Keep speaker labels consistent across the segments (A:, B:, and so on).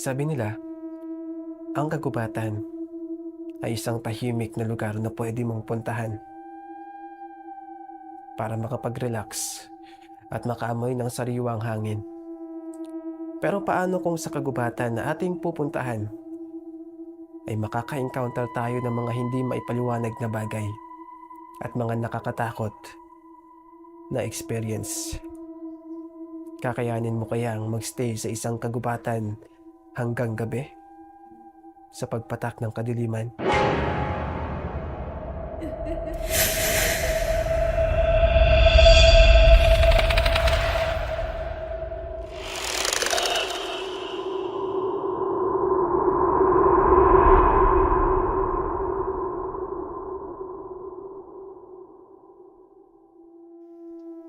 A: Sabi nila, ang kagubatan ay isang tahimik na lugar na pwede mong puntahan para makapag-relax at makaamoy ng sariwang hangin. Pero paano kung sa kagubatan na ating pupuntahan ay makaka-encounter tayo ng mga hindi maipaliwanag na bagay at mga nakakatakot na experience. Kakayanin mo kayang magstay sa isang kagubatan hanggang gabi sa pagpatak ng kadiliman?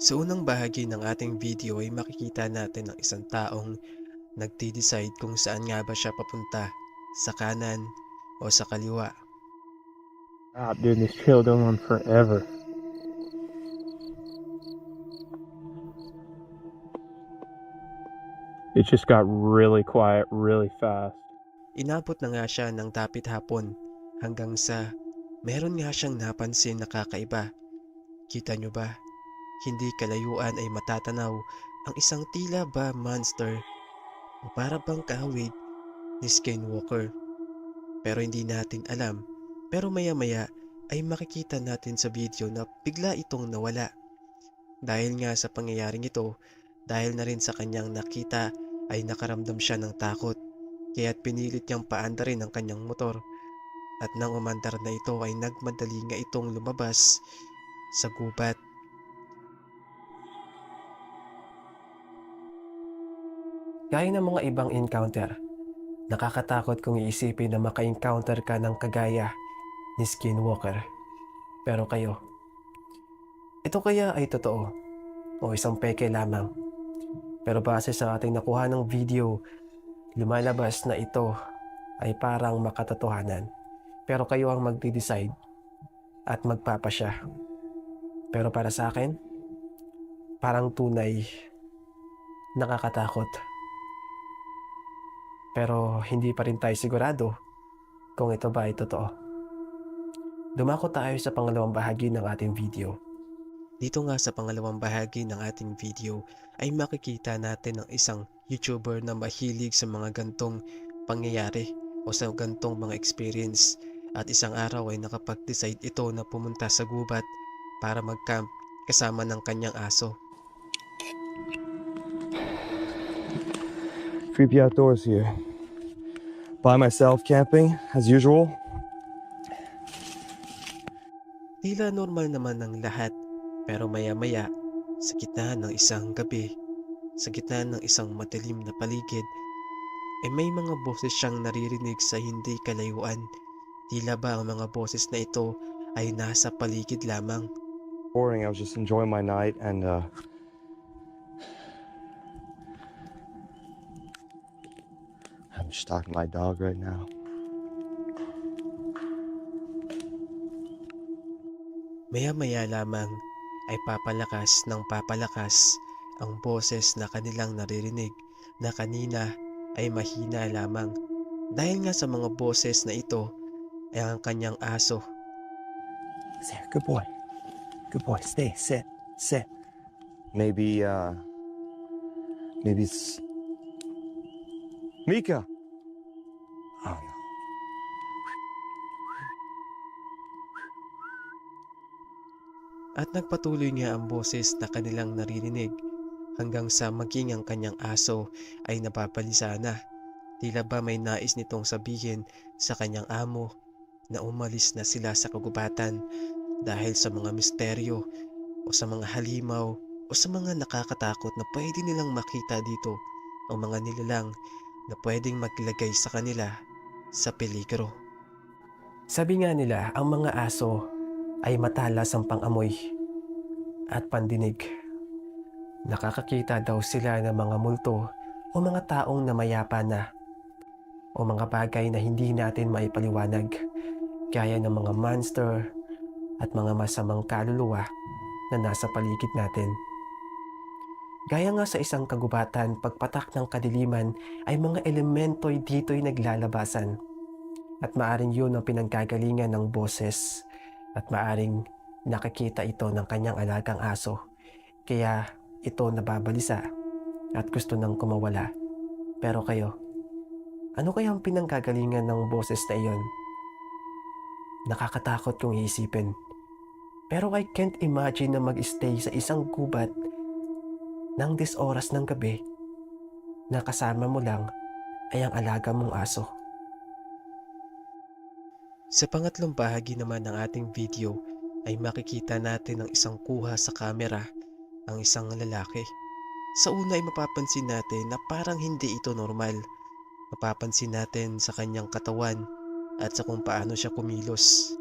A: Sa unang bahagi ng ating video ay makikita natin ang isang taong nagdi-decide kung saan nga ba siya papunta, sa kanan o sa kaliwa.
B: Ah, dude, this trail going on forever. It just got really quiet really fast.
A: Inabot na nga siya ng tapit hapon hanggang sa meron nga siyang napansin na kakaiba. Kita nyo ba? Hindi kalayuan ay matatanaw ang isang tila ba monster o para bang kahawig ni Skinwalker. Pero hindi natin alam. Pero maya maya ay makikita natin sa video na bigla itong nawala. Dahil nga sa pangyayaring ito, dahil na rin sa kanyang nakita ay nakaramdam siya ng takot. Kaya't pinilit niyang paandarin ang kanyang motor. At nang umandar na ito ay nagmadali nga itong lumabas sa gubat. Gaya ng mga ibang encounter, nakakatakot kung iisipin na maka-encounter ka ng kagaya ni Skinwalker. Pero kayo, ito kaya ay totoo o isang peke lamang? Pero base sa ating nakuha ng video, lumalabas na ito ay parang makatotohanan. Pero kayo ang magde-decide at magpapasya. Pero para sa akin, parang tunay nakakatakot. Pero hindi pa rin tayo sigurado kung ito ba ay totoo. Dumako tayo sa pangalawang bahagi ng ating video. Dito nga sa pangalawang bahagi ng ating video ay makikita natin ang isang YouTuber na mahilig sa mga gantong pangyayari o sa gantong mga experience at isang araw ay nakapag-decide ito na pumunta sa gubat para mag-camp kasama ng kanyang aso.
C: Creepy outdoors here. By myself camping, as usual.
A: Tila normal naman ng lahat pero maya-maya sa gitna ng isang gabi, sa gitna ng isang madilim na paligid, ay may mga boses siyang naririnig sa hindi kalayuan. Tila ba ang mga boses na ito ay nasa paligid lamang.
C: Boring. I was just enjoying my night and uh I'm just talking to my dog right now.
A: Maya-maya lamang ay papalakas ng papalakas ang boses na kanilang naririnig na kanina ay mahina lamang. Dahil nga sa mga boses na ito ay ang kanyang aso
C: There, good boy. Good boy. Stay, sit, sit. Maybe uh maybe it's Mika. No.
A: At nagpatuloy nga ang boses na kanilang naririnig hanggang sa maging ang kanyang aso ay napapalisa na. Tila ba may nais nitong sabihin sa kanyang amo na umalis na sila sa kagubatan dahil sa mga misteryo o sa mga halimaw o sa mga nakakatakot na pwede nilang makita dito o mga nilalang na pwedeng maglagay sa kanila sa peligro. Sabi nga nila, ang mga aso ay matalas ang pangamoy at pandinig. Nakakakita daw sila ng mga multo o mga taong namayapa na o mga bagay na hindi natin maipaliwanag gaya ng mga monster at mga masamang kaluluwa na nasa paligid natin. Gaya nga sa isang kagubatan, pagpatak ng kadiliman ay mga elemento'y dito'y naglalabasan. At maaring yun ang pinanggagalingan ng boses at maaring nakikita ito ng kanyang alagang aso. Kaya ito nababalisa at gusto nang kumawala. Pero kayo, ano kaya ang pinanggagalingan ng boses na iyon? Nakakatakot kung iisipin. Pero I can't imagine na mag-stay sa isang gubat ng dis oras ng gabi na kasama mo lang ay ang alaga mong aso. Sa pangatlong bahagi naman ng ating video ay makikita natin ang isang kuha sa kamera ang isang lalaki. Sa una ay mapapansin natin na parang hindi ito normal. Mapapansin natin sa kanyang katawan at sa kung paano siya kumilos.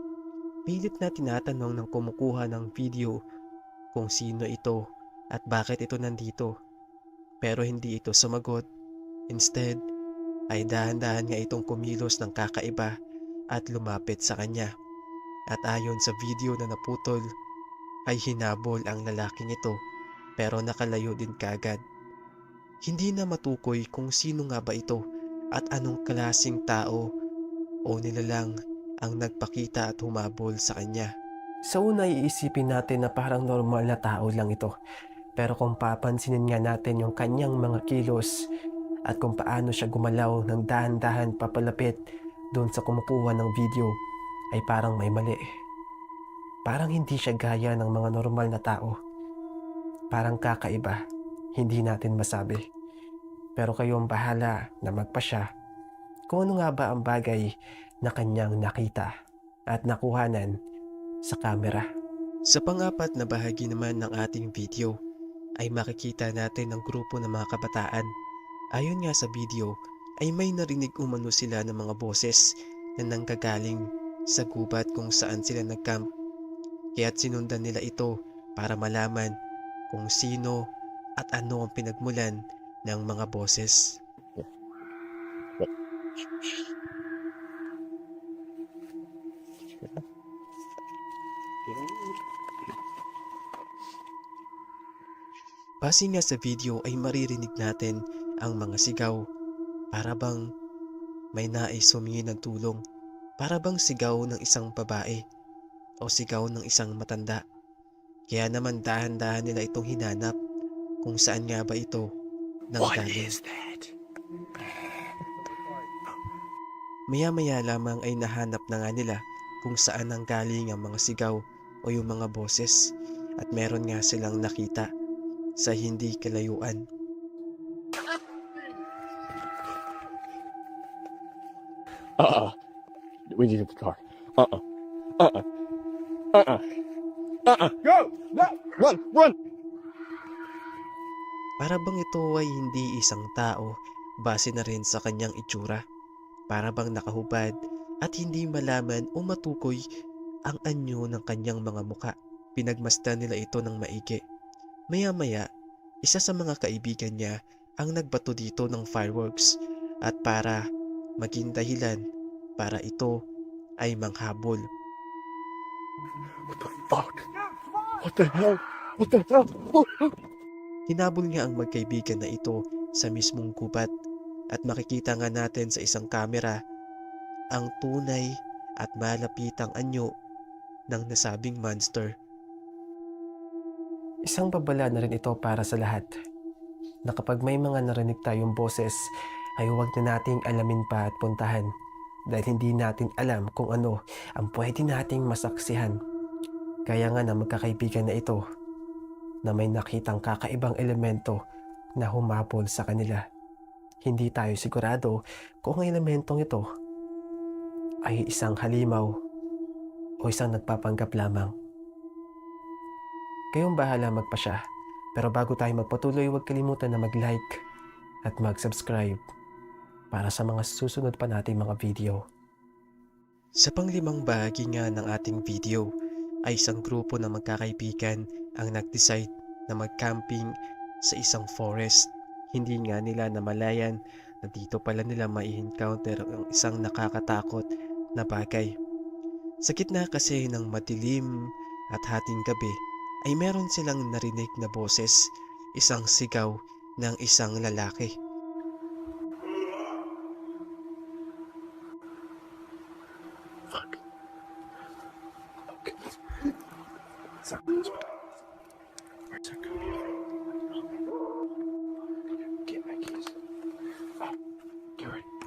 A: Pilit na tinatanong ng kumukuha ng video kung sino ito at bakit ito nandito. Pero hindi ito sumagot. Instead, ay dahan-dahan nga itong kumilos ng kakaiba at lumapit sa kanya. At ayon sa video na naputol, ay hinabol ang lalaking ito pero nakalayo din kagad. Hindi na matukoy kung sino nga ba ito at anong klasing tao o nilalang ang nagpakita at humabol sa kanya. Sa una iisipin natin na parang normal na tao lang ito. Pero kung papansinin nga natin yung kanyang mga kilos at kung paano siya gumalaw ng dahan-dahan papalapit doon sa kumukuha ng video ay parang may mali. Parang hindi siya gaya ng mga normal na tao. Parang kakaiba, hindi natin masabi. Pero kayo ang bahala na magpasya kung ano nga ba ang bagay na kanyang nakita at nakuhanan sa kamera. Sa pangapat na bahagi naman ng ating video ay makikita natin ang grupo ng mga kabataan. Ayon nga sa video ay may narinig umano sila ng mga boses na nanggagaling sa gubat kung saan sila nagcamp. Kaya't sinundan nila ito para malaman kung sino at ano ang pinagmulan ng mga boses. Base nga sa video ay maririnig natin ang mga sigaw para bang may nais humingi ng tulong para bang sigaw ng isang babae o sigaw ng isang matanda. Kaya naman dahan-dahan nila itong hinanap kung saan nga ba ito nanggaling.
C: that?
A: Maya-maya lamang ay nahanap na nga nila kung saan ang galing ang mga sigaw o yung mga boses at meron nga silang nakita sa hindi kalayuan.
B: Uh-uh. We need the car. Uh-uh. Uh-uh. Uh-uh. Uh-uh. Go! Run! Run!
A: Para bang ito ay hindi isang tao base na rin sa kanyang itsura. Para bang nakahubad at hindi malaman o matukoy ang anyo ng kanyang mga muka. Pinagmasdan nila ito ng maigi. Maya-maya, isa sa mga kaibigan niya ang nagbato dito ng fireworks at para maging dahilan para ito ay manghabol.
B: What the fuck? What the hell? What the hell?
A: Hinabol nga ang magkaibigan na ito sa mismong gubat at makikita nga natin sa isang kamera ang tunay at malapitang anyo ng nasabing monster. Isang babala na rin ito para sa lahat na kapag may mga narinig tayong boses ay huwag na nating alamin pa at puntahan dahil hindi natin alam kung ano ang pwede nating masaksihan. Kaya nga na magkakaibigan na ito na may nakitang kakaibang elemento na humapol sa kanila. Hindi tayo sigurado kung ang elementong ito ay isang halimaw o isang nagpapanggap lamang. Kayong bahala magpasya. Pero bago tayo magpatuloy, huwag kalimutan na mag-like at mag-subscribe para sa mga susunod pa nating mga video. Sa panglimang bahagi nga ng ating video ay isang grupo ng magkakaibigan ang nag-decide na mag-camping sa isang forest. Hindi nga nila namalayan na dito pala nila mai-encounter ang isang nakakatakot na bagay. Sa gitna kasi ng madilim at hating gabi ay meron silang narinig na boses isang sigaw ng isang lalaki.
B: Fuck. Ready.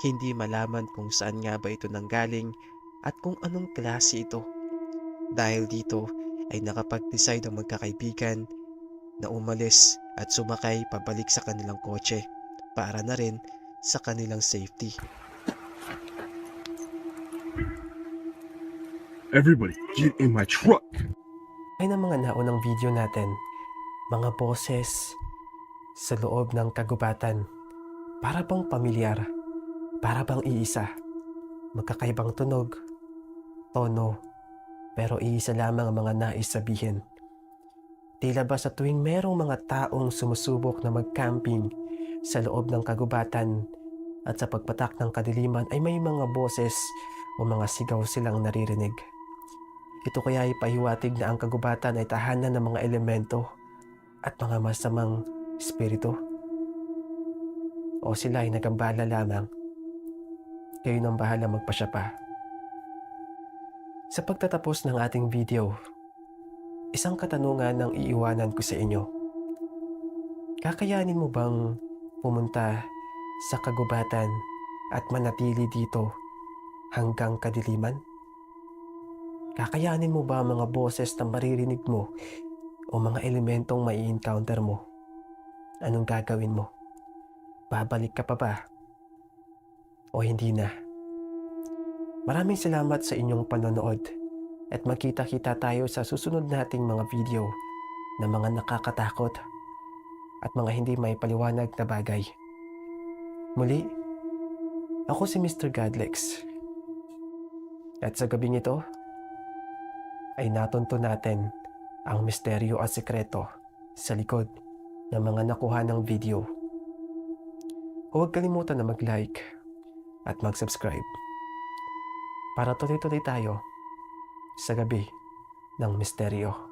A: Hindi malaman kung saan nga ba ito nanggaling at kung anong klase ito. Dahil dito ay nakapag-decide ang magkakaibigan na umalis at sumakay pabalik sa kanilang kotse para na rin sa kanilang safety.
B: Everybody, get in my truck.
A: ay ng mga naunang video natin, mga boses sa loob ng kagubatan. Para bang pamilyar, para bang iisa. Magkakaibang tunog, tono, pero iisa lamang ang mga nais sabihin. Tila ba sa tuwing merong mga taong sumusubok na mag-camping sa loob ng kagubatan at sa pagpatak ng kadiliman ay may mga boses o mga sigaw silang naririnig. Ito kaya ay pahiwatig na ang kagubatan ay tahanan ng mga elemento at mga masamang espiritu. O sila ay nagambala lamang. Kayo nang bahala magpasya pa. Sa pagtatapos ng ating video, isang katanungan ang iiwanan ko sa inyo. Kakayanin mo bang pumunta sa kagubatan at manatili dito hanggang kadiliman? Kakayanin mo ba ang mga boses na maririnig mo o mga elementong mai encounter mo? Anong gagawin mo? Babalik ka pa ba? O hindi na? Maraming salamat sa inyong panonood at magkita-kita tayo sa susunod nating mga video na mga nakakatakot at mga hindi may paliwanag na bagay. Muli, ako si Mr. Godlex. At sa gabing ito, ay natunto natin ang misteryo at sekreto sa likod ng mga nakuha ng video. Huwag kalimutan na mag-like at mag-subscribe para tuloy-tuloy tayo sa gabi ng misteryo.